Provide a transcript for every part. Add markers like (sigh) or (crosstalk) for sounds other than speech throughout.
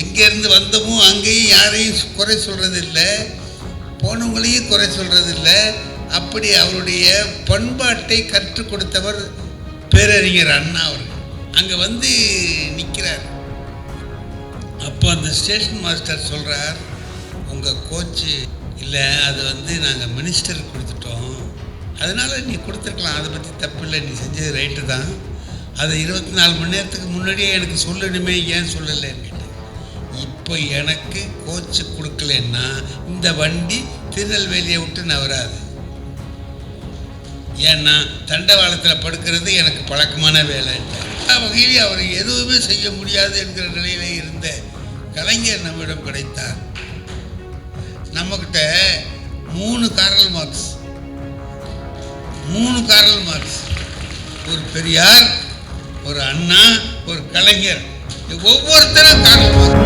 எங்கேருந்து வந்தோமோ அங்கேயும் யாரையும் குறை சொல்கிறதில்ல போனவங்களையும் குறை சொல்கிறதில்ல அப்படி அவருடைய பண்பாட்டை கற்றுக் கொடுத்தவர் பேரறிஞர் அண்ணா அவர்கள். அங்கே வந்து நிற்கிறார் அப்போ அந்த ஸ்டேஷன் மாஸ்டர் சொல்கிறார் உங்கள் கோச்சு இல்லை அது வந்து நாங்கள் மினிஸ்டருக்கு கொடுத்துட்டோம். அதனால் நீ கொடுத்துருக்கலாம் அதை பற்றி தப்பு இல்லை நீ செஞ்சது ரைட்டு தான். அதை இருபத்தி நாலு மணி நேரத்துக்கு முன்னாடியே எனக்கு சொல்லணுமே ஏன் சொல்லலைன்னு. இப்போ எனக்கு கோச்சு கொடுக்கலன்னா இந்த வண்டி திருநெல்வேலியை விட்டு நவராது ஏன்னா தண்டவாளத்தில் படுக்கிறது எனக்கு பழக்கமான வேலை. வகையில் அவர் எதுவுமே செய்ய முடியாது என்கிற நிலையில இருந்த கலைஞர் நம்மிடம் கிடைத்தார். நம்மக்கிட்ட மூணு காரல் மார்க்ஸ். மூணு காரல் மார்க்ஸ். ஒரு பெரியார் ஒரு அண்ணா ஒரு கலைஞர். ஒவ்வொருத்தரும் காரல் மார்க்ஸ்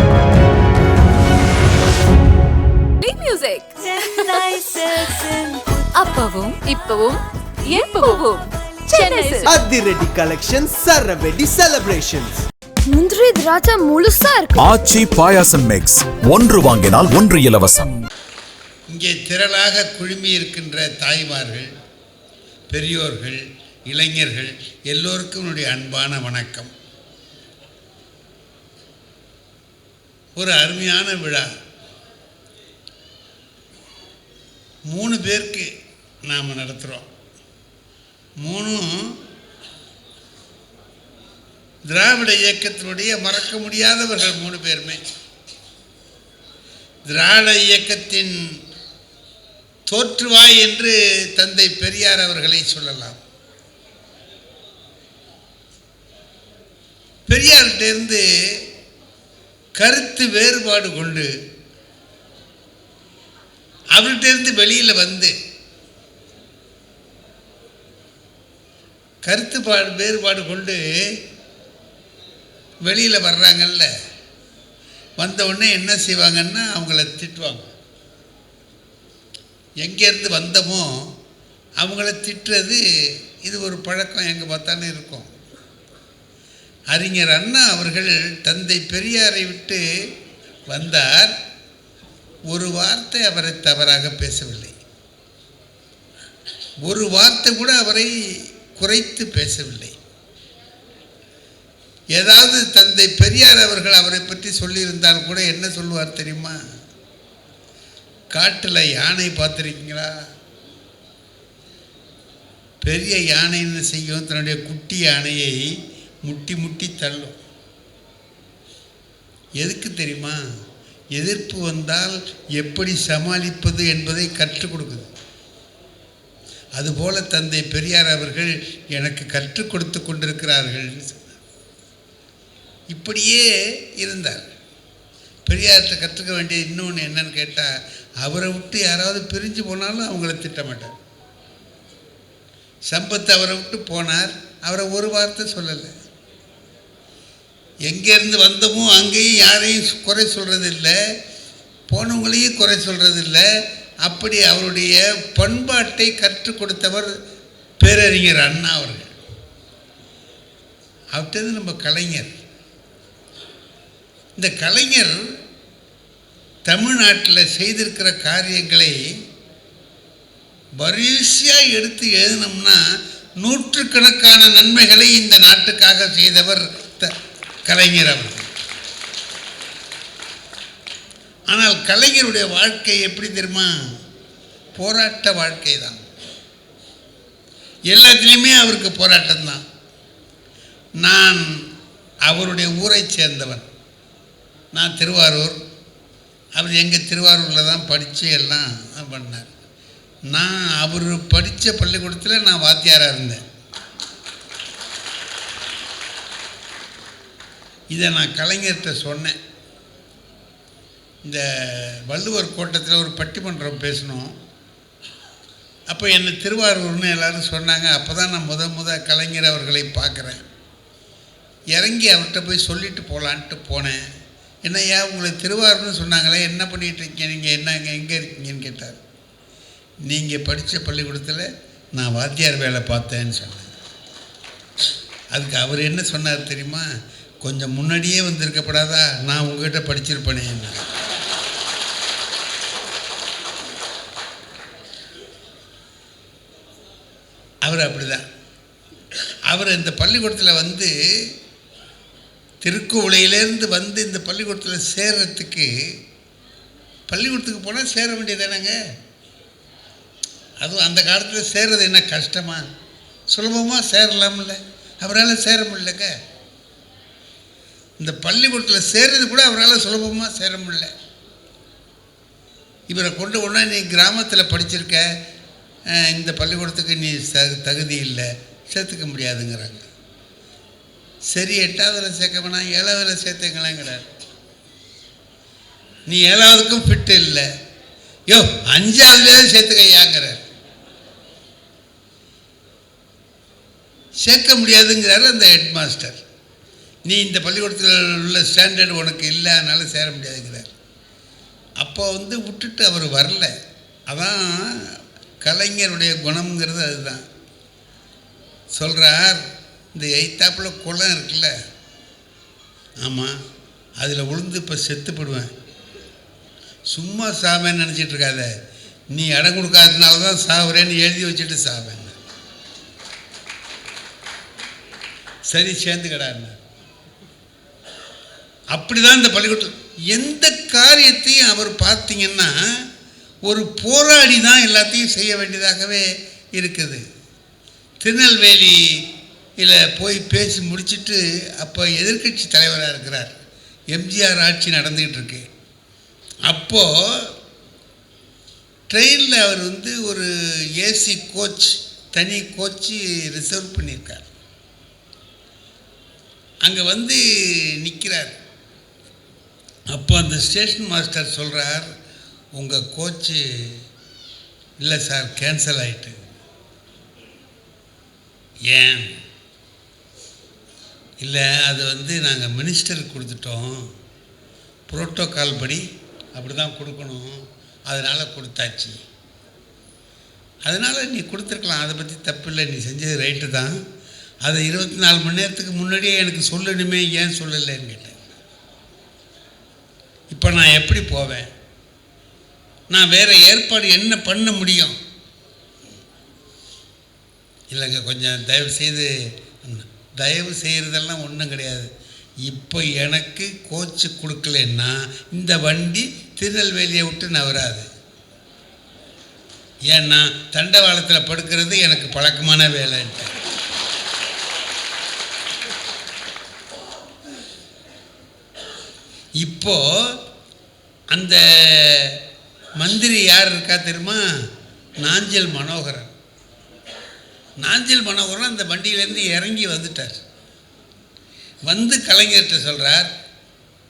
மியூசிக் (laughs) அப்பவும் இப்பவும் எப்பவும். அதிரடி கலெக்ஷன் சரவெடி செலிப்ரேஷன்ஸ் முந்திரி திராட்சை முழுசா இருக்கு. ஆச்சி பாயாசம் மிக்ஸ் ஒன்று வாங்கினால் ஒன்று இலவசம். இங்கே திரளாக குழுமி இருக்கின்ற தாய்மார்கள் பெரியோர்கள் இளைஞர்கள் எல்லோருக்கும் என்னுடைய அன்பான வணக்கம். ஒரு அருமையான விழா. மூணு பேருக்கு நாம் நடத்துகிறோம் மூணும் திராவிட இயக்கத்தினுடைய மறக்க முடியாதவர்கள் மூணு பேருமே. திராவிட இயக்கத்தின் தோற்றுவாய் என்று தந்தை பெரியார் அவர்களை சொல்லலாம். பெரியார்கிட்டேருந்து கருத்து வேறுபாடு கொண்டு அவள்கிட்டருந்து வெளியில் வந்து கருத்துப்பாடு வேறுபாடு கொண்டு வெளியில் வர்றாங்கல்ல வந்த உடனே என்ன செய்வாங்கன்னா அவங்கள திட்டுவாங்க. எங்கேருந்து வந்தோமோ அவங்கள திட்டுறது இது ஒரு பழக்கம் எங்கே பார்த்தானே இருக்கும். அறிஞர் அண்ணா அவர்கள் தந்தை பெரியாரை விட்டு வந்தார். ஒரு வார்த்தை அவரை தவறாக பேசவில்லை. ஒரு வார்த்தை கூட அவரை குறைத்து பேசவில்லை. ஏதாவது தந்தை பெரியார் அவர்கள் அவரை பற்றி சொல்லியிருந்தால் கூட என்ன சொல்லுவார் தெரியுமா? காட்டில் யானை பார்த்துருக்கீங்களா? பெரிய யானை என்ன செய்யும் தன்னுடைய குட்டி யானையை முட்டி முட்டி தள்ளும். எதுக்கு தெரியுமா? எதிர்ப்பு வந்தால் எப்படி சமாளிப்பது என்பதை கற்றுக் கொடுக்குது. அதுபோல தந்தை பெரியார் அவர்கள் எனக்கு கற்றுக் கொடுத்து கொண்டிருக்கிறார்கள் இப்படியே இருந்தார். பெரியார்கிட்ட கற்றுக்க வேண்டிய இன்னொன்று என்னன்னு கேட்டால் அவரை விட்டு யாராவது பிரிஞ்சு போனாலும் அவங்கள திட்ட மாட்டார். சம்பத் அவரை விட்டு போனார். அவரை ஒரு வார்த்தை சொல்லலை. எங்கேருந்து வந்தோமோ அங்கேயும் யாரையும் குறை சொல்கிறதில்ல போனவங்களையும் குறை சொல்கிறதில்ல அப்படி அவருடைய பண்பாட்டை கற்றுக் கொடுத்தவர் பேரறிஞர் அண்ணா அவர்கள். அவர்கிட்ட நம்ம கலைஞர். இந்த கலைஞர் தமிழ்நாட்டில் செய்திருக்கிற காரியங்களை வரிசையாக எடுத்து எழுதினோம்னா நூற்றுக்கணக்கான நன்மைகளை இந்த நாட்டுக்காக செய்தவர் கலைஞர் அவர்கள். ஆனால் கலைஞருடைய வாழ்க்கை எப்படி தெரியுமா? போராட்ட வாழ்க்கை தான் எல்லாத்துலேயுமே அவருக்கு போராட்டம்தான். நான் அவருடைய ஊரை சேர்ந்தவன். நான் திருவாரூர். அவர் எங்கள் திருவாரூரில் தான் படித்து எல்லாம் பண்ணார். நான் அவர் படித்த பள்ளிக்கூடத்தில் நான் வாத்தியாராக இருந்தேன். இதை நான் கலைஞர்கிட்ட சொன்னேன். இந்த வள்ளுவர் கோட்டத்தில் ஒரு பட்டிமன்றம் பேசணும். அப்போ என்னை திருவாரூர்னு எல்லோரும் சொன்னாங்க. அப்போ தான் நான் முத முத கலைஞர் அவர்களை பார்க்குறேன். இறங்கி அவர்கிட்ட போய் சொல்லிட்டு போகலான்ட்டு போனேன். என்னய்யா உங்களை திருவாரூர்னு சொன்னாங்களே? என்ன பண்ணிகிட்டு இருக்கீங்க? நீங்கள் என்ன எங்கே இருக்கீங்கன்னு கேட்டார். நீங்கள் படித்த பள்ளிக்கூடத்தில் நான் வாத்தியார் வேலை பார்த்தேன்னு சொன்னேன் அதுக்கு அவர் என்ன சொன்னார் தெரியுமா? கொஞ்சம் முன்னாடியே வந்திருக்கப்படாதா? நான் உங்ககிட்ட படிச்சிருப்பேனே என்ன அவர் அப்படிதான். அவர் இந்த பள்ளிக்கூடத்தில் வந்து திருக்குவளையிலேருந்து வந்து இந்த பள்ளிக்கூடத்தில் சேர்றதுக்கு பள்ளிக்கூடத்துக்கு போனால் சேர வேண்டியதானங்க அதுவும் அந்த காலத்தில் சேர்றது என்ன கஷ்டமா? சுலபமாக சேரலாம்ல. அவரால் சேர முடியலங்க. இந்த பள்ளிக்கூடத்தில் சேர்றது கூட அவரால் சுலபமாக சேர முடியல. இவரை கொண்டு ஒன்றா நீ கிராமத்தில் படிச்சிருக்க இந்த பள்ளிக்கூடத்துக்கு நீ தகுதி இல்லை சேர்த்துக்க முடியாதுங்கிறாங்க. சரி எட்டாவதில் சேர்க்க வேணாம் ஏழாவதில் சேர்த்துக்கலாங்கிறார் நீ ஏழாவதுக்கும் ஃபிட்டு இல்லை. யோ அஞ்சாவதுலேயே சேர்த்துக்கையாங்கிறார். சேர்க்க முடியாதுங்கிறாரு அந்த ஹெட் மாஸ்டர் நீ இந்த பள்ளிக்கூடத்தில் உள்ள ஸ்டாண்டர்ட் உனக்கு இல்லை அதனால் சேர முடியாதுங்கிறார். அப்போ வந்து விட்டுட்டு அவர் வரல. அதான் கலைஞருடைய குணம்ங்கிறது அதுதான். சொல்கிறார் இந்த எய்த்தாப்பில் குளம் இருக்குல்ல? ஆமாம் அதில் விழுந்து இப்போ செத்துப்படுவேன். சும்மா சாவேன்னு நினச்சிட்டு இருக்காத. நீ இடம் கொடுக்காததுனால தான் சாவுறேன்னு எழுதி வச்சுட்டு சாவேன் சரி சேர்ந்துக்கடான்னு அப்படிதான் இந்த பள்ளிக்கூடத்தில் எந்த காரியத்தையும் அவர் பார்த்தீங்கன்னா ஒரு போராடி தான் எல்லாத்தையும் செய்ய வேண்டியதாகவே இருக்குது. திருநெல்வேலியில் போய் பேசி முடிச்சிட்டு அப்போ எதிர்க்கட்சி தலைவராக இருக்கிறார். எம்ஜிஆர் ஆட்சி நடந்துக்கிட்டு இருக்கு அப்போது ட்ரெயினில் அவர் வந்து ஒரு ஏசி கோச் தனி கோச்சு ரிசர்வ் பண்ணியிருக்கார். அங்கே வந்து நிற்கிறார் அப்போ அந்த ஸ்டேஷன் மாஸ்டர் சொல்கிறார் உங்கள் கோச்சு இல்லை சார் கேன்சல் ஆயிட்டு. ஏன்? இல்லை அது வந்து நாங்கள் மினிஸ்டருக்கு கொடுத்துட்டோம். புரோட்டோக்கால் படி அப்படி தான் கொடுக்கணும். அதனால் கொடுத்தாச்சு. அதனால் நீ கொடுத்துருக்கலாம். அதை பற்றி தப்பு இல்லை. நீ செஞ்சது ரைட்டு தான். அதை இருபத்தி நாலு மணி நேரத்துக்கு முன்னாடியே எனக்கு சொல்லணுமே ஏன் சொல்லலைன்னு கேட்டேன் இப்போ நான் எப்படி போவேன்? நான் வேறு ஏற்பாடு என்ன பண்ண முடியும்? இல்லைங்க கொஞ்சம் தயவு செய்து தயவு செய்கிறதெல்லாம் ஒன்றும் கிடையாது. இப்போ எனக்கு கோச்சு கொடுக்கலன்னா இந்த வண்டி திருநெல்வேலியை விட்டு நவராது ஏன்னா தண்டவாளத்தில் படுக்கிறது எனக்கு பழக்கமான வேலைன்ட்டு. இப்போ அந்த மந்திரி யார் இருக்கா தெரியுமா? நாஞ்சல் மனோகரன். நாஞ்சல் மனோகரன் அந்த வண்டியிலேருந்து இறங்கி வந்துட்டார். வந்து கலைஞர்கிட்ட சொல்கிறார்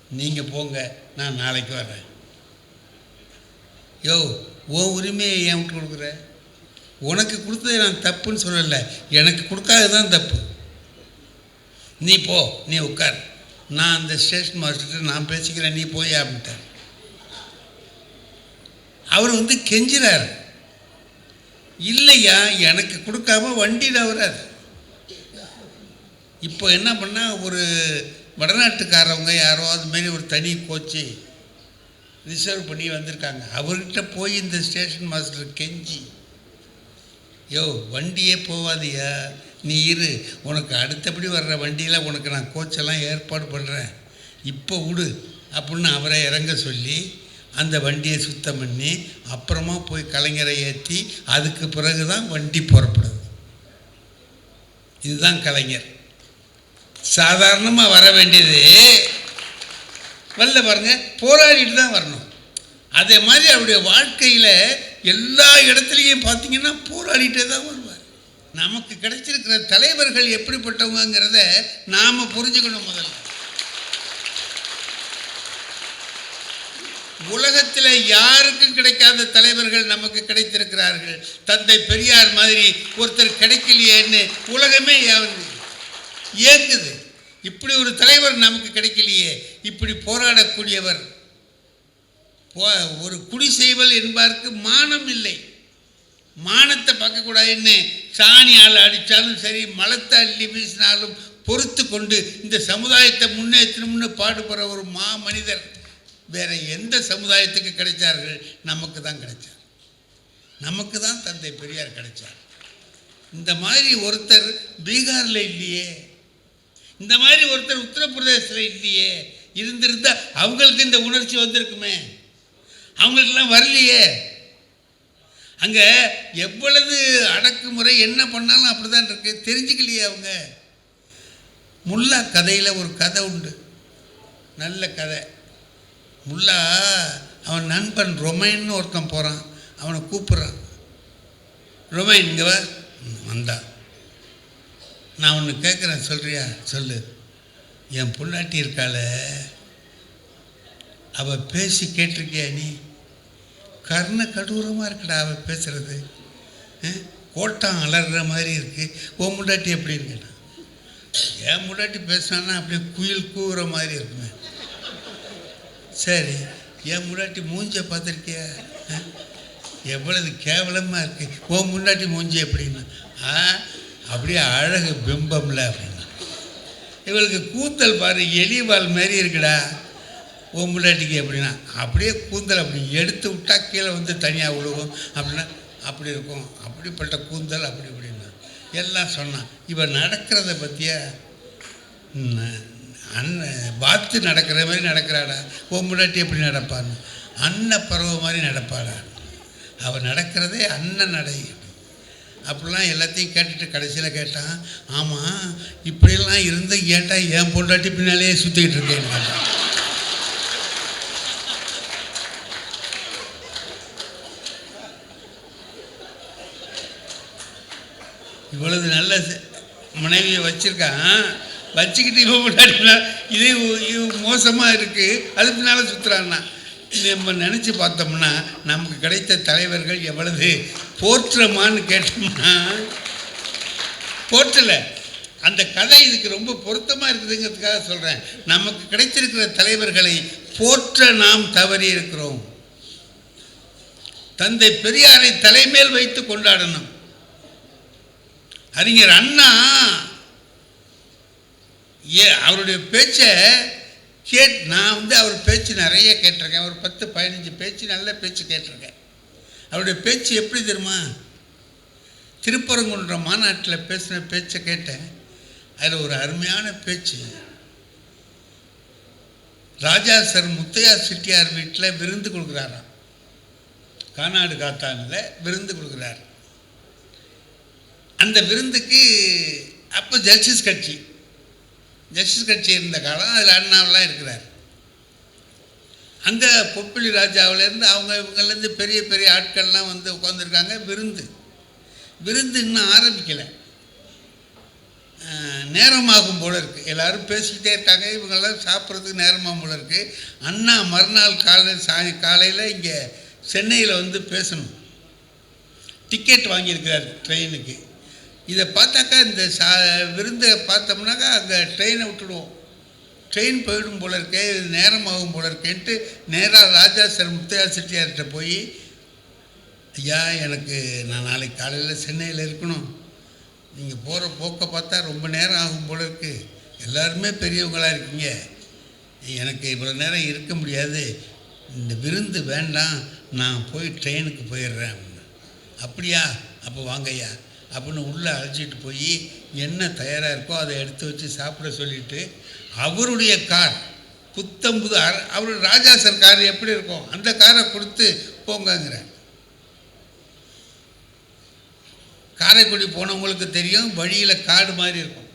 நீங்கள் போங்க நான் நாளைக்கு வரேன் யோ ஓ உரிமையை ஏன் விட்டு கொடுக்குற? உனக்கு கொடுத்தது நான் தப்புன்னு சொல்லலை. எனக்கு கொடுக்காது தான் தப்பு. நீ போ நீ உட்கார். நான் அந்த ஸ்டேஷன் மாஸ்டர்கிட்ட நான் பேசிக்கிறேன் நீ போய் அப்படின்ட்டார். அவர் வந்து கெஞ்சுறார் இல்லையா எனக்கு கொடுக்காம வண்டியில் வராது இப்போ என்ன பண்ணால் ஒரு வடநாட்டுக்காரவங்க யாரோ அதுமாரி ஒரு தனி கோச்சு ரிசர்வ் பண்ணி வந்திருக்காங்க. அவர்கிட்ட போய் இந்த ஸ்டேஷன் மாஸ்டர் கெஞ்சி யோ வண்டியே போவாதியா? நீ இரு. உனக்கு அடுத்தபடி வர்ற வண்டியில் உனக்கு நான் கோச்செல்லாம் ஏற்பாடு பண்ணுறேன் இப்போ விடு அப்படின்னு அவரை இறங்க சொல்லி அந்த வண்டியை சுத்தம் பண்ணி அப்புறமா போய் கலைஞரை ஏற்றி அதுக்கு பிறகு தான் வண்டி புறப்படுது. இதுதான் கலைஞர். சாதாரணமாக வர வேண்டியது வரல பாருங்க போராடிட்டு தான் வரணும். அதே மாதிரி அவருடைய வாழ்க்கையில் எல்லா இடத்துலையும் பார்த்தீங்கன்னா போராடிட்டே தான் வரும் நமக்கு கிடைச்சிருக்கிற தலைவர்கள் எப்படிப்பட்டவங்கிறத நாம் புரிஞ்சுக்கணும் முதல்ல. உலகத்தில் யாருக்கும் கிடைக்காத தலைவர்கள் நமக்கு கிடைத்திருக்கிறார்கள். தந்தை பெரியார் மாதிரி ஒருத்தர் கிடைக்கலையேன்னு உலகமே யாவது ஏங்குது. இப்படி ஒரு தலைவர் நமக்கு கிடைக்கலையே. இப்படி போராடக்கூடியவர். போ- ஒரு குடி செய்வல் மானம் இல்லை. மானத்தை பார்க்கக்கூடாதுன்னு சாணியால் அடித்தாலும் சரி மலத்தை அள்ளி வீசினாலும் பொறுத்து கொண்டு இந்த சமுதாயத்தை முன்னேற்றணும்னு பாடுபடுற ஒரு மா மனிதர் வேற எந்த சமுதாயத்துக்கு கிடைச்சார்கள்? நமக்கு தான் கிடைச்சார். நமக்கு தான் தந்தை பெரியார் கிடைச்சார். இந்த மாதிரி ஒருத்தர் பீகாரில் இல்லையே இந்த மாதிரி ஒருத்தர் உத்தரப்பிரதேசத்தில் இல்லையே இருந்திருந்தா அவங்களுக்கு இந்த உணர்ச்சி வந்திருக்குமே. அவங்களுக்கெல்லாம் வரலையே. அங்கே எவ்வளவு அடக்குமுறை என்ன பண்ணாலும் அப்படி தான் இருக்கு. தெரிஞ்சுக்கலையே அவங்க. முல்லா கதையில் ஒரு கதை உண்டு. நல்ல கதை. முல்லா அவன் நண்பன் ரொமைன்னு ஒருத்தன் போகிறான் அவனை கூப்பிட்றான். ரொமைன் இங்கே வந்தான் நான் ஒன்று கேட்குறேன் சொல்கிறியா சொல்லு. என் பொண்டாட்டி இருக்காள. அவள் பேசி கேட்டிருக்கியா நீ? கர்ண கடூரமாக இருக்குடா அவள் பேசுகிறது கோட்டம் அலறுற மாதிரி இருக்குது உன் முண்டாட்டி எப்படி இருக்குண்ணா என் முண்டாட்டி பேசினான்னா அப்படியே குயில் கூவுற மாதிரி இருக்குமே. சரி என் முண்டாட்டி மூஞ்சியை பார்த்துருக்கியா? ஆ? எவ்வளவு கேவலமாக இருக்குது உன் முண்டாட்டி மூஞ்சி எப்படின்னா? ஆ? அப்படியே அழகு பிம்பம்ல அப்படின்னா. இவளுக்கு கூத்தல் பாரு எலிவால் மாதிரி இருக்குடா. உன் எப்படின்னா அப்படியே கூந்தல் அப்படி எடுத்து விட்டா கீழே வந்து தனியாக விழுகும். அப்படின்னா அப்படி இருக்கும். அப்படிப்பட்ட கூந்தல் அப்படி இப்படின்னா. எல்லாம் சொன்னான். இவன் நடக்கிறத பற்றியா அண்ணன் பார்த்து நடக்கிற மாதிரி நடக்கிறாடா? உன் எப்படி நடப்பான்னு. அன்ன பறவை மாதிரி நடப்பாடா? அவன் நடக்கிறதே அண்ணன் நடை. அப்படிலாம் எல்லாத்தையும் கேட்டுட்டு கடைசியில் கேட்டான். ஆமாம் இப்படியெல்லாம் இருந்து கேட்டால் என் பொண்டாட்டி பின்னாலேயே சுற்றிக்கிட்டு இருக்கேன்னு இவ்வளவு நல்ல மனைவியை வச்சுருக்கான். வச்சுக்கிட்டு இவன் முன்னாடி இதே இது மோசமாக இருக்குது அது பின்னால் சுற்றுறான்னா நம்ம நினச்சி பார்த்தோம்னா நமக்கு கிடைத்த தலைவர்கள் எவ்வளவு போற்றமான்னு கேட்டோம்னா போற்றலை. அந்த கதை இதுக்கு ரொம்ப பொருத்தமாக இருக்குதுங்கிறதுக்காக சொல்கிறேன் நமக்கு கிடைத்திருக்கிற தலைவர்களை போற்ற நாம் தவறி இருக்கிறோம். தந்தை பெரியாரை தலைமேல் வைத்து கொண்டாடணும். அறிஞர் அண்ணா ஏ அவருடைய பேச்சை கேட் நான் வந்து அவர் பேச்சு நிறைய கேட்டிருக்கேன். ஒரு பத்து பதினஞ்சு பேச்சு நல்ல பேச்சு கேட்டிருக்கேன். அவருடைய பேச்சு எப்படி தெரியுமா? திருப்பரங்குன்ற மாநாட்டில் பேசின பேச்சை கேட்டேன். அதில் ஒரு அருமையான பேச்சு. ராஜா சார் முத்தையா செட்டியார் வீட்டில் விருந்து கொடுக்குறாராம். கானாடு காத்தானில் விருந்து கொடுக்குறாரு. அந்த விருந்துக்கு அப்போ ஜஸ்டிஸ் கட்சி. ஜஸ்டிஸ் கட்சி இருந்த காலம் அதில் அண்ணாவெல்லாம் இருக்கிறார். அங்கே பொப்பிளி ராஜாவிலேருந்து அவங்க இவங்கலேருந்து பெரிய பெரிய ஆட்கள்லாம் வந்து உட்காந்துருக்காங்க விருந்து. விருந்து இன்னும் ஆரம்பிக்கலை. நேரமாகும் போல இருக்குது எல்லோரும் பேசிக்கிட்டே இருக்காங்க. இவங்கெல்லாம் சாப்பிட்றதுக்கு நேரமாகும் போல இருக்குது அண்ணா மறுநாள் காலை சாய் காலையில் இங்கே சென்னையில் வந்து பேசணும். டிக்கெட் வாங்கியிருக்கிறார் ட்ரெயினுக்கு. இதை பார்த்தாக்கா இந்த சா விருந்தை பார்த்தோம்னாக்கா அங்கே ட்ரெயினை விட்டுடுவோம். ட்ரெயின் போயிடும் போல இருக்கே இது நேரமாகும் போல இருக்கேன்ட்டு நேராக ராஜா சார் முத்தையா செட்டியார்கிட்ட போய் ஐயா எனக்கு நான் நாளைக்கு காலையில் சென்னையில் இருக்கணும். நீங்கள் போகிற போக்கை பார்த்தா ரொம்ப நேரம் ஆகும் போல இருக்கு. எல்லாருமே பெரியவங்களாக இருக்கீங்க. எனக்கு இவ்வளோ நேரம் இருக்க முடியாது. இந்த விருந்து வேண்டாம். நான் போய் ட்ரெயினுக்கு போயிடுறேன். அப்படியா? அப்போ வாங்கய்யா. அப்படின்னு உள்ளே அழைச்சிட்டு போய் என்ன தயாராக இருக்கோ அதை எடுத்து வச்சு சாப்பிட சொல்லிட்டு அவருடைய கார் புத்தம்புது புது அவர் ராஜா சார் கார் எப்படி இருக்கும்? அந்த காரை கொடுத்து போங்கங்கிற காரைக்குடி போனவங்களுக்கு தெரியும் வழியில் காடு மாதிரி இருக்கும்.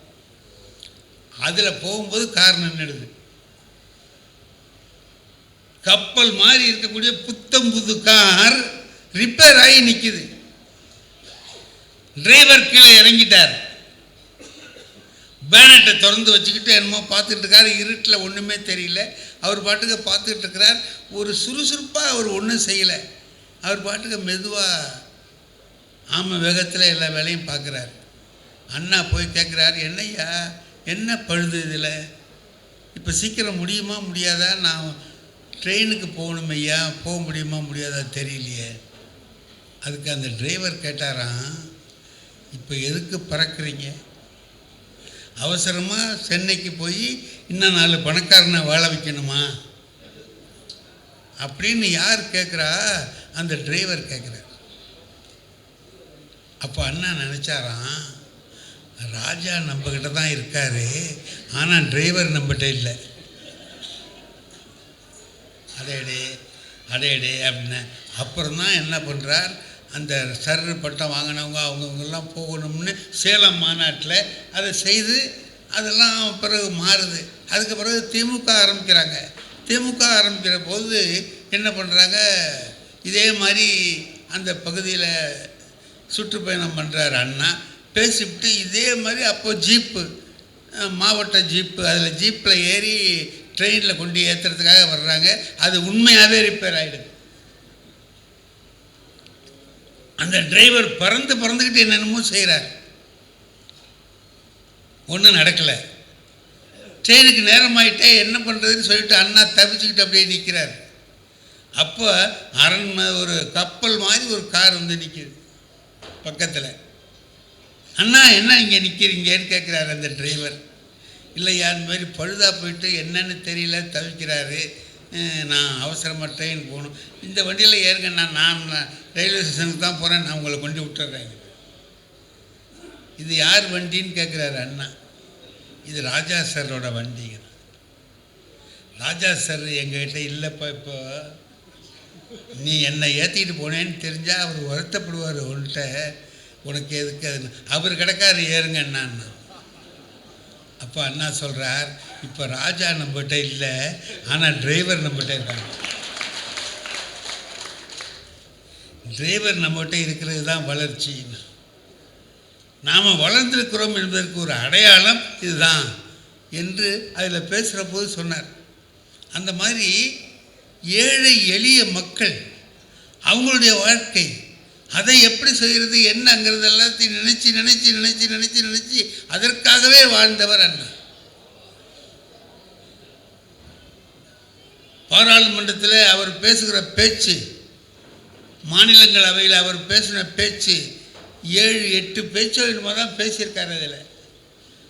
அதில் போகும்போது கார் நின்றுடுது கப்பல் மாதிரி இருக்கக்கூடிய புத்தம் புது கார் ரிப்பேர் ஆகி நிற்கிது டிரைவர் கீழே இறங்கிட்டார். பேனட்டை திறந்து வச்சுக்கிட்டு என்னமோ பார்த்துட்டு இருக்காரு. இருட்டில் ஒன்றுமே தெரியல. அவர் பாட்டுக்கு பார்த்துட்டு இருக்கிறார். ஒரு சுறுசுறுப்பாக அவர் ஒன்றும் செய்யலை. அவர் பாட்டுக்கு மெதுவாக ஆமாம் வேகத்தில் எல்லா வேலையும் பார்க்குறாரு. அண்ணா போய் கேட்குறாரு என்னய்யா என்ன பழுது இதில்? இப்போ சீக்கிரம் முடியுமா முடியாதா? நான் ட்ரெயினுக்கு போகணும் ஐயா போக முடியுமா முடியாதா தெரியலையே. அதுக்கு அந்த டிரைவர் கேட்டாராம் இப்போ எதுக்கு பறக்குறீங்க? அவசரமாக சென்னைக்கு போய் இன்னும் நாலு பணக்காரனை வாழ வைக்கணுமா? அப்படின்னு யார் கேட்குறா அந்த டிரைவர் கேட்குறார் அப்போ அண்ணா நினச்சாராம் ராஜா நம்மக்கிட்ட தான் இருக்கார் ஆனால் டிரைவர் நம்மகிட்ட இல்லை. அடையடே அடையடே அப்படின்னு. அப்புறம் தான் என்ன பண்ணுறார் அந்த சர் பட்டம் வாங்கினவங்க அவங்கவுங்கெல்லாம் போகணும்னு சேலம் மாநாட்டில் அதை செய்து அதெல்லாம் பிறகு மாறுது. அதுக்கு பிறகு திமுக ஆரம்பிக்கிறாங்க. திமுக ஆரம்பிக்கிற போது என்ன பண்ணுறாங்க இதே மாதிரி அந்த பகுதியில் சுற்றுப்பயணம் பண்ணுறாரு அண்ணா. பேசிவிட்டு இதே மாதிரி அப்போது ஜீப்பு மாவட்ட ஜீப்பு அதில் ஜீப்பில் ஏறி ட்ரெயினில் கொண்டு ஏற்றுறதுக்காக வர்றாங்க. அது உண்மையாகவே ரிப்பேர் ஆகிடுது அந்த டிரைவர் பறந்து பறந்துக்கிட்டு என்னென்னமோ செய்கிறார் ஒன்றும் நடக்கலை. ட்ரெயினுக்கு நேரமாயிட்டே என்ன பண்ணுறதுன்னு சொல்லிட்டு அண்ணா தவிச்சுக்கிட்டு அப்படியே நிற்கிறார் அப்போ அரண்மனை ஒரு கப்பல் மாதிரி ஒரு கார் வந்து நிற்கிது பக்கத்தில். அண்ணா என்ன இங்கே நிற்கிறீங்கன்னு கேட்குறாரு அந்த டிரைவர் இல்லையா இந்த மாதிரி பழுதா போயிட்டு என்னன்னு தெரியல தவிக்கிறாரு. நான் அவசரமாக ட்ரெயின் போகணும். இந்த வண்டியில் ஏறுங்கண்ணா நான் நான் ரயில்வே ஸ்டேஷனுக்கு தான் போகிறேன் நான் உங்களை கொண்டு விட்டுறேன். இது யார் வண்டின்னு கேட்குறாரு அண்ணா. இது ராஜா சாரோட வண்டிங்க ராஜா சார் எங்ககிட்ட இல்லைப்பா இப்போ. நீ என்னை ஏற்றிக்கிட்டு போனேன்னு தெரிஞ்சால் அவர் வருத்தப்படுவார் உன்கிட்ட. உனக்கு எதுக்கு அது? அவர் கிடக்காரு ஏறுங்க அண்ணா. அப்போ அண்ணா சொல்கிறார் இப்போ ராஜா நம்மகிட்ட இல்லை ஆனால் டிரைவர் நம்மகிட்ட இருக்காங்க. டிரைவர் நம்மகிட்ட இருக்கிறது தான் வளர்ச்சி. நாம் வளர்ந்திருக்கிறோம் என்பதற்கு ஒரு அடையாளம் இதுதான் என்று அதில் பேசுகிற போது சொன்னார். அந்த மாதிரி ஏழை எளிய மக்கள் அவங்களுடைய வாழ்க்கை அதை எப்படி செய்கிறது என்னங்கிறது எல்லாத்தையும் நினச்சி நினச்சி நினச்சி நினச்சி நினச்சி அதற்காகவே வாழ்ந்தவர் அண்ணா. பாராளுமன்றத்தில் அவர் பேசுகிற பேச்சு மாநிலங்களவையில் அவர் பேசின பேச்சு ஏழு எட்டு பேச்சோ என்னமோ தான் பேசியிருக்காரு அதில்.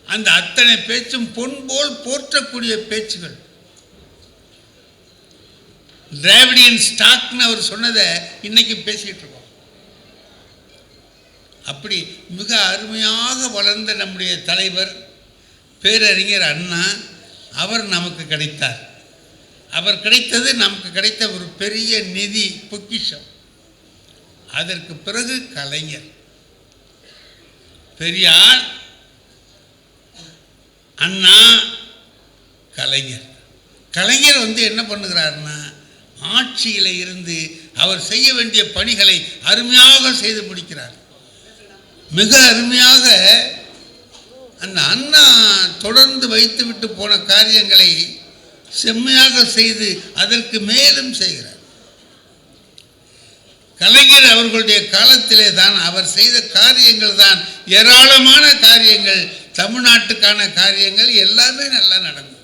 அந்த அத்தனை பேச்சும் பொன் போல் போற்றக்கூடிய பேச்சுகள். டிராவிடியன் ஸ்டாக்னு அவர் சொன்னதை இன்னைக்கு பேசிகிட்டு இருக்கோம். அப்படி மிக அருமையாக வளர்ந்த நம்முடைய தலைவர் பேரறிஞர் அண்ணா அவர் நமக்கு கிடைத்தார். அவர் கிடைத்தது நமக்கு கிடைத்த ஒரு பெரிய நிதி பொக்கிஷம். அதற்கு பிறகு கலைஞர். பெரியார் அண்ணா கலைஞர். கலைஞர் வந்து என்ன பண்ணுகிறாருன்னா ஆட்சியில் இருந்து அவர் செய்ய வேண்டிய பணிகளை அருமையாக செய்து முடிக்கிறார். மிக அருமையாக அந்த அண்ணா தொடர்ந்து வைத்துவிட்டு போன காரியங்களை செம்மையாக செய்து அதற்கு மேலும் செய்கிறார். கலைஞர் அவர்களுடைய காலத்திலே தான் அவர் செய்த காரியங்கள் தான் ஏராளமான காரியங்கள் தமிழ்நாட்டுக்கான காரியங்கள் எல்லாமே நல்லா நடந்தது.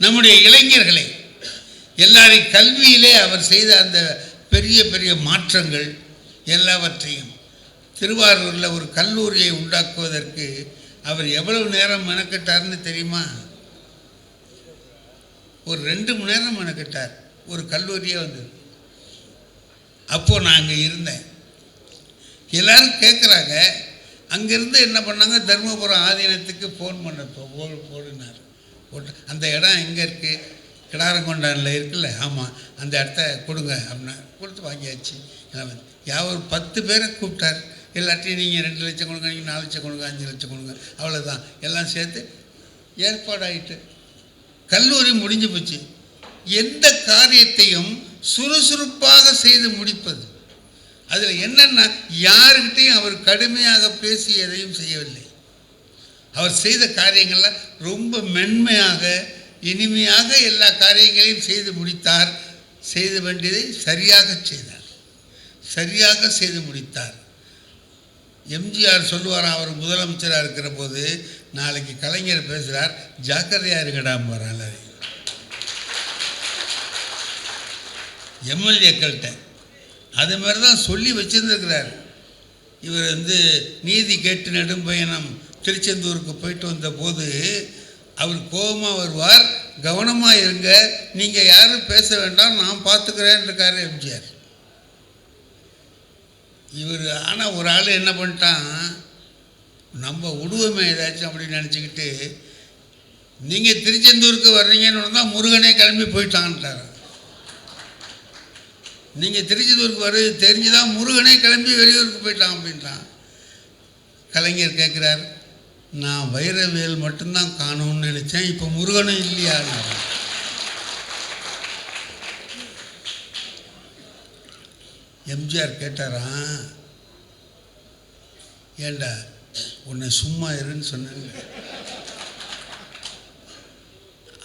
நம்முடைய இளைஞர்களை எல்லாரையும் கல்வியிலே அவர் செய்த அந்த பெரிய பெரிய மாற்றங்கள் எல்லாவற்றையும் திருவாரூரில் ஒரு கல்லூரியை உண்டாக்குவதற்கு அவர் எவ்வளவு நேரம் மெனக்கிட்டார்னு தெரியுமா? ஒரு ரெண்டு மணி நேரம் மெனக்கிட்டார். ஒரு கல்லூரியே வந்தது அப்போது நான் அங்கே இருந்தேன். எல்லாரும் கேட்குறாங்க அங்கேருந்து என்ன பண்ணாங்க? தருமபுரம் ஆதீனத்துக்கு ஃபோன் பண்ண போடு போடுனார் போட்டு அந்த இடம் எங்கே இருக்குது கிடாரங்கொண்டானில் இருக்குல்ல? ஆமாம் அந்த இடத்த கொடுங்க அப்படின்னா கொடுத்து வாங்கியாச்சு. எல்லாம் வந்து. ஒரு பத்து பேரை கூப்பிட்டார். எல்லாத்தையும் நீங்கள் ரெண்டு லட்சம் கொடுங்க நீங்கள் நாலு லட்சம் கொடுங்க அஞ்சு லட்சம் கொடுங்க. அவ்வளோதான் எல்லாம் சேர்த்து ஏற்பாடாயிட்டு. கல்லூரி முடிஞ்சு போச்சு. எந்த காரியத்தையும் சுறுசுறுப்பாக செய்து முடிப்பது. அதில் என்னென்னா யாருக்கிட்டையும் அவர் கடுமையாக பேசி எதையும் செய்யவில்லை. அவர் செய்த காரியங்கள்லாம் ரொம்ப மென்மையாக இனிமையாக எல்லா காரியங்களையும் செய்து முடித்தார். செய்து வேண்டியதை சரியாக செய்தார். சரியாக செய்து முடித்தார். எம்ஜிஆர் சொல்லுவாராம் அவர் முதலமைச்சராக இருக்கிற போது நாளைக்கு கலைஞர் பேசுகிறார் ஜாக்கிரதையாக இருக்கடாம் வரால எம்எல்ஏக்கள்கிட்ட. அது மாதிரி தான் சொல்லி வச்சுருந்துருக்கிறார். இவர் வந்து நீதி கேட்டு நெடும்பயணம் திருச்செந்தூருக்கு போயிட்டு வந்தபோது அவர் கோபமாக வருவார் கவனமாக இருங்க நீங்கள் யாரும் பேச வேண்டாம் நான் பார்த்துக்கிறேன் இருக்காரு எம்ஜிஆர். இவர் ஆனால் ஒரு ஆள் என்ன பண்ணிட்டான்? நம்ம உடுவமே ஏதாச்சும் அப்படின்னு நினச்சிக்கிட்டு நீங்கள் திருச்செந்தூருக்கு வர்றீங்கன்னு தான் முருகனே கிளம்பி போயிட்டான்ட்டார். நீங்கள் திருச்செந்தூருக்கு வர்றது தெரிஞ்சுதான் முருகனே கிளம்பி வெளியூருக்கு போயிட்டான் அப்படின்ட்டான். கலைஞர் கேட்குறார் நான் வைரவேல் மட்டும்தான் காணும்னு நினச்சேன் இப்போ முருகனும் இல்லையா? எம்ஜிஆர் கேட்டாராம் ஏண்டா உன்னை சும்மா இருன்னு சொன்னாங்க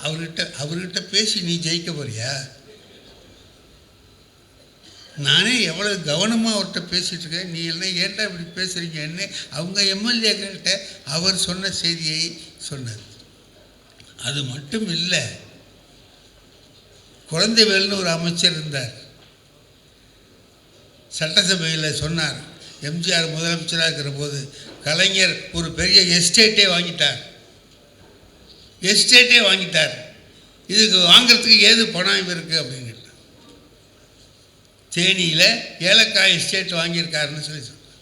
அவர்கிட்ட அவர்கிட்ட பேசி நீ ஜெயிக்க போறியா? நானே எவ்வளோ கவனமாக அவர்கிட்ட பேசிகிட்டு இருக்கேன். நீ எல்லாம் ஏன்டா இப்படி பேசுகிறீங்க என்ன? அவங்க எம்எல்ஏக்கிட்ட அவர் சொன்ன செய்தியை சொன்னார். அது மட்டும் இல்லை குழந்தை வேல்னு ஒரு அமைச்சர் இருந்தார். சட்டசபையில் சொன்னார் எம்ஜிஆர் முதலமைச்சராக இருக்கிற போது கலைஞர் ஒரு பெரிய எஸ்டேட்டே வாங்கிட்டார். எஸ்டேட்டே வாங்கிட்டார். இதுக்கு வாங்கிறதுக்கு ஏது பணம் இருக்குது அப்படின்னு தேனியில் ஏலக்காய் எஸ்டேட் வாங்கியிருக்காருன்னு சொல்லி சொன்னார்.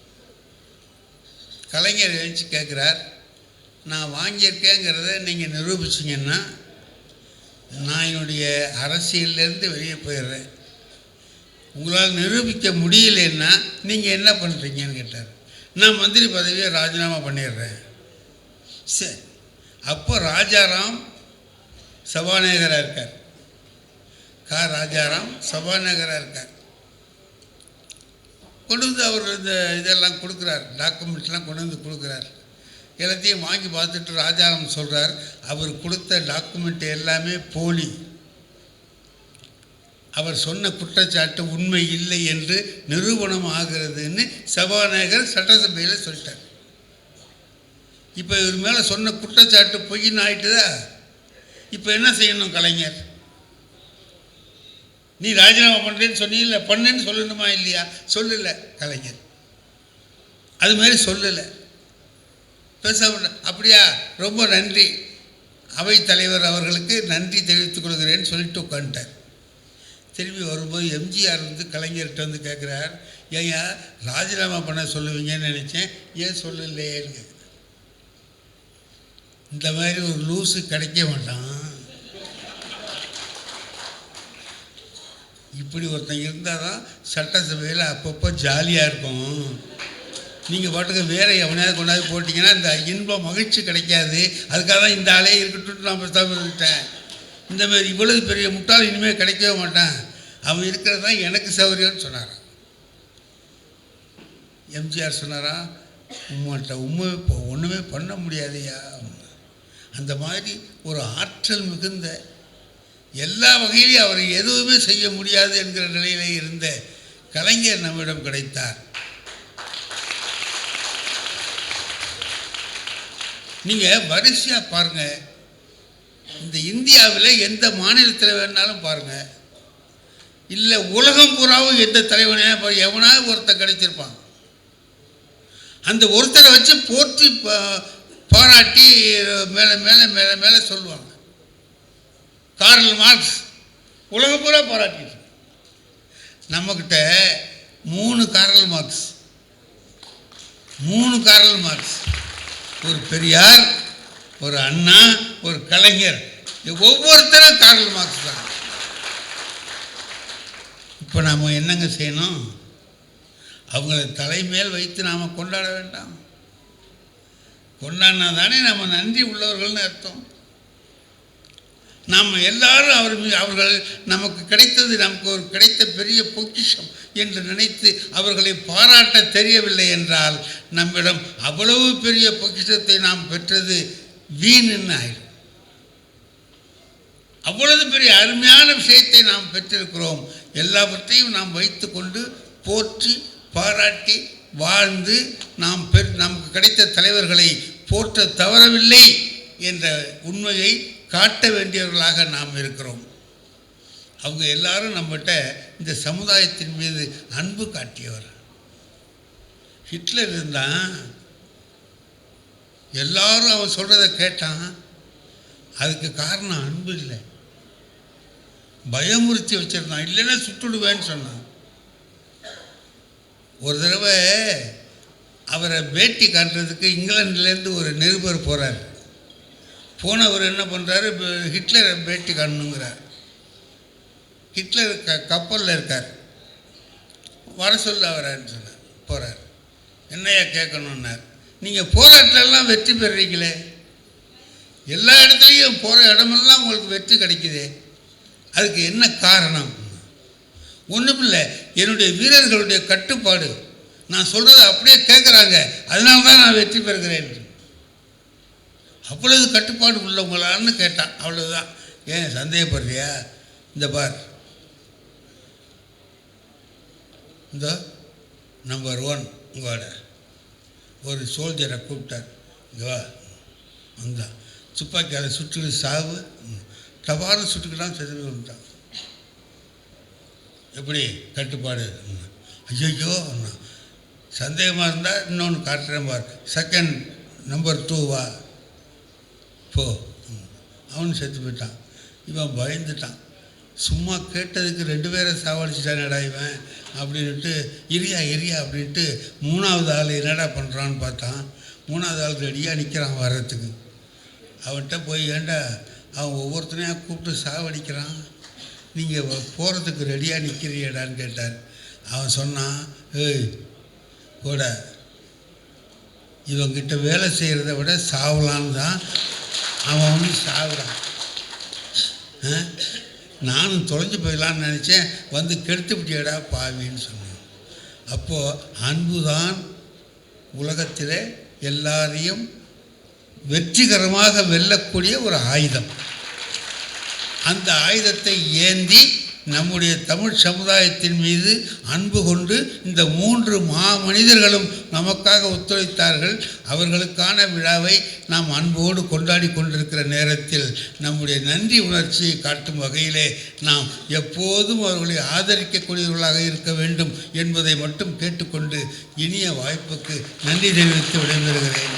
கலைஞர் எழுச்சி கேட்குறார் நான் வாங்கியிருக்கேங்கிறத நீங்கள் நிரூபிச்சிங்கன்னா நான் என்னுடைய அரசியல்லேருந்து வெளியே போயிடுறேன். உங்களால் நிரூபிக்க முடியலன்னா நீங்கள் என்ன பண்ணுறீங்கன்னு கேட்டார். நான் மந்திரி பதவியை ராஜினாமா பண்ணிடுறேன். சரி அப்போ ராஜாராம் சபாநாயகராக இருக்கார். கா ராஜாராம் சபாநாயகராக இருக்கார். கொண்டு வந்து அவர் இந்த இதெல்லாம் கொடுக்குறார். டாக்குமெண்ட்லாம் கொண்டு வந்து கொடுக்குறார். எல்லாத்தையும் வாங்கி பார்த்துட்டு ராஜாராம் சொல்கிறார் அவர் கொடுத்த டாக்குமெண்ட் எல்லாமே போலி. அவர் சொன்ன குற்றச்சாட்டு உண்மை இல்லை என்று நிரூபணம் ஆகிறதுன்னு சபாநாயகர் சட்டசபையில் சொல்லிட்டார். இப்போ இவர் மேலே சொன்ன குற்றச்சாட்டு பொய்ன்னு ஆயிட்டுதா? இப்போ என்ன செய்யணும் கலைஞர்? நீ ராஜினாமா பண்ணுறேன்னு சொன்னீங்கல்ல பண்ணுன்னு சொல்லணுமா இல்லையா? சொல்லலை கலைஞர். அது மாதிரி சொல்லலை. பேச அப்படியா? ரொம்ப நன்றி. அவைத்தலைவர் அவர்களுக்கு நன்றி தெரிவித்துக் கொள்கிறேன்னு சொல்லிட்டு உட்காந்துட்டார் திரும்பி வரும்போது எம்ஜிஆர் வந்து கலைஞர்கிட்ட வந்து கேட்குறார் ஏய்யா ராஜினாமா பண்ண சொல்லுவீங்கன்னு நினச்சேன். ஏன் சொல்லலையேன்னு கேட்குறார் இந்த மாதிரி ஒரு லூஸு கிடைக்க மாட்டான். இப்படி ஒருத்தன் இருந்தால் தான் சட்டசபையில் அப்பப்போ ஜாலியாக இருக்கும். நீங்கள் பாட்டுக்கு வேறு எவனையாவது கொண்டாந்து போட்டிங்கன்னா இந்த இன்பம் மகிழ்ச்சி கிடைக்காது. அதுக்காக தான் இந்த ஆளே இருக்கட்டும் நான் பேசாமல் இந்தமாரி இந்த மாதிரி இவ்வளவு பெரிய முட்டாள் இனிமேல் கிடைக்கவே மாட்டான். அவன் இருக்கிறது தான் எனக்கு சௌகரியம்னு சொன்னாரான் எம்ஜிஆர் சொன்னாரா உம்மாட்ட உண்மை இப்போ ஒன்றுமே பண்ண முடியாதையா? அந்த மாதிரி ஒரு ஆற்றல் மிகுந்த எல்லா வகையிலையும் அவர் எதுவுமே செய்ய முடியாது என்கிற நிலையிலே இருந்த கலைஞர் நம்மிடம் கிடைத்தார். நீங்கள் வரிசையாக பாருங்கள் இந்த இந்தியாவில் எந்த மாநிலத்தில் வேணாலும் பாருங்கள் இல்லை உலகம் பூராவும் எந்த தலைவனையும் பாரு, எவனாவது ஒருத்தன் கிடைச்சிருப்பான். அந்த ஒருத்தரை வச்சு போற்றி பாராட்டி மேலே மேலே மேலே மேலே சொல்லுவாங்க. கார்ல் மார்க்ஸ் உலகம் பூரா பாராட்டிட்டு. நம்மக்கிட்ட மூணு கார்ல் மார்க்ஸ். மூணு கார்ல் மார்க்ஸ். ஒரு பெரியார் ஒரு அண்ணா ஒரு கலைஞர். ஒவ்வொருத்தரும் கார்ல் மார்க்ஸ் தான். இப்போ நாம் என்னங்க செய்யணும்? அவங்கள தலைமேல் வைத்து நாம் கொண்டாட வேண்டாம். கொண்டாடினா தானே நம்ம நன்றி உள்ளவர்கள்னு அர்த்தம். நாம் எல்லாரும் அவர் அவர்கள் நமக்கு கிடைத்தது நமக்கு ஒரு கிடைத்த பெரிய பொக்கிஷம் என்று நினைத்து அவர்களை பாராட்ட தெரியவில்லை என்றால் நம்மிடம் அவ்வளவு பெரிய பொக்கிஷத்தை நாம் பெற்றது வீணுன்னு ஆயிடும் அவ்வளவு பெரிய அருமையான விஷயத்தை நாம் பெற்றிருக்கிறோம். எல்லாவற்றையும் நாம் வைத்துக்கொண்டு போற்றி பாராட்டி வாழ்ந்து நாம் பெற் நமக்கு கிடைத்த தலைவர்களை போற்ற தவறவில்லை என்ற உண்மையை காட்ட வேண்டியவர்களாக நாம் இருக்கிறோம். அவங்க எல்லாரும் நம்மகிட்ட இந்த சமுதாயத்தின் மீது அன்பு காட்டியவர். ஹிட்லர் இருந்தான். எல்லாரும் அவன் சொல்கிறத கேட்டான். அதுக்கு காரணம் அன்பு இல்லை. பயமுறுத்தி வச்சிருந்தான். இல்லைன்னா சுட்டுடுவேன்னு சொன்னான். ஒரு தடவை அவரை பேட்டி காட்டுறதுக்கு இங்கிலாந்துலேருந்து ஒரு நிருபர் போகிறார் போனவர் என்ன பண்ணுறாரு ஹிட்லரை பேட்டி காணணுங்கிறார். ஹிட்லர் க கப்பலில் இருக்கார். வர சொல்ல அவரான்னு சொன்னார். போகிறார் என்னையா கேட்கணுன்னார் நீங்கள் போராட்டம்லாம் வெற்றி பெறுறீங்களே எல்லா இடத்துலையும் போகிற இடமெல்லாம் உங்களுக்கு வெற்றி கிடைக்குதே? அதுக்கு என்ன காரணம்? ஒன்றும் இல்லை என்னுடைய வீரர்களுடைய கட்டுப்பாடு. நான் சொல்கிறத அப்படியே கேட்குறாங்க அதனால தான் நான் வெற்றி பெறுகிறேன். அவ்வளவு கட்டுப்பாடு உள்ளவங்களான்னு கேட்டான். அவ்வளோதான் ஏன் சந்தேகப்படுறியா? இந்த பார். இந்த நம்பர் ஒன் உங்களோட ஒரு சோல்ஜரை கூப்பிட்டார். இங்கே வா. வந்தான் துப்பாக்கியால் சுட்டுக்கிட்டு சாவு. தவாறு சுட்டுக்கிட்டான் செத்து வந்துட்டான். எப்படி கட்டுப்பாடு? ஐயோ சந்தேகமாக இருந்தால் இன்னொன்று காட்டுறேன் பார். செகண்ட் நம்பர் டூ வா. போ. ம். செத்து போயிட்டான். இவன் பயந்துட்டான். சும்மா கேட்டதுக்கு ரெண்டு பேரை சாவடிச்சிட்டானடா இவன் அப்படின்ட்டு இரியா இரியா அப்படின்ட்டு மூணாவது ஆள் என்னடா பண்ணுறான்னு பார்த்தான். மூணாவது ஆள் ரெடியாக நிற்கிறான் வர்றதுக்கு. அவன்கிட்ட போய் ஏண்டா அவன் ஒவ்வொருத்தனையாக கூப்பிட்டு சாவடிக்கிறான். நீங்கள் போகிறதுக்கு ரெடியாக நிற்கிறீடான்னு கேட்டார். அவன் சொன்னான் ஏய் கூட இவங்கிட்ட வேலை செய்கிறத விட சாவலான்னு தான் அவன் வந்து சாகுறான் நானும் தொலைஞ்சு போயிடலான்னு நினச்சேன். வந்து கெடுத்து விட்டியடா பாவின்னு சொன்னான். அப்போது அன்பு தான் உலகத்திலே எல்லாரையும் வெற்றிகரமாக வெல்லக்கூடிய ஒரு ஆயுதம். அந்த ஆயுதத்தை ஏந்தி நம்முடைய தமிழ் சமுதாயத்தின் மீது அன்பு கொண்டு இந்த மூன்று மா மனிதர்களும் நமக்காக ஒத்துழைத்தார்கள். அவர்களுக்கான விழாவை நாம் அன்போடு கொண்டாடி கொண்டிருக்கிற நேரத்தில் நம்முடைய நன்றி உணர்ச்சியை காட்டும் வகையிலே நாம் எப்போதும் அவர்களை ஆதரிக்கக்கூடியவர்களாக இருக்க வேண்டும் என்பதை மட்டும் கேட்டுக்கொண்டு இனிய வாய்ப்புக்கு நன்றி தெரிவித்து விடைபெறுகிறேன்.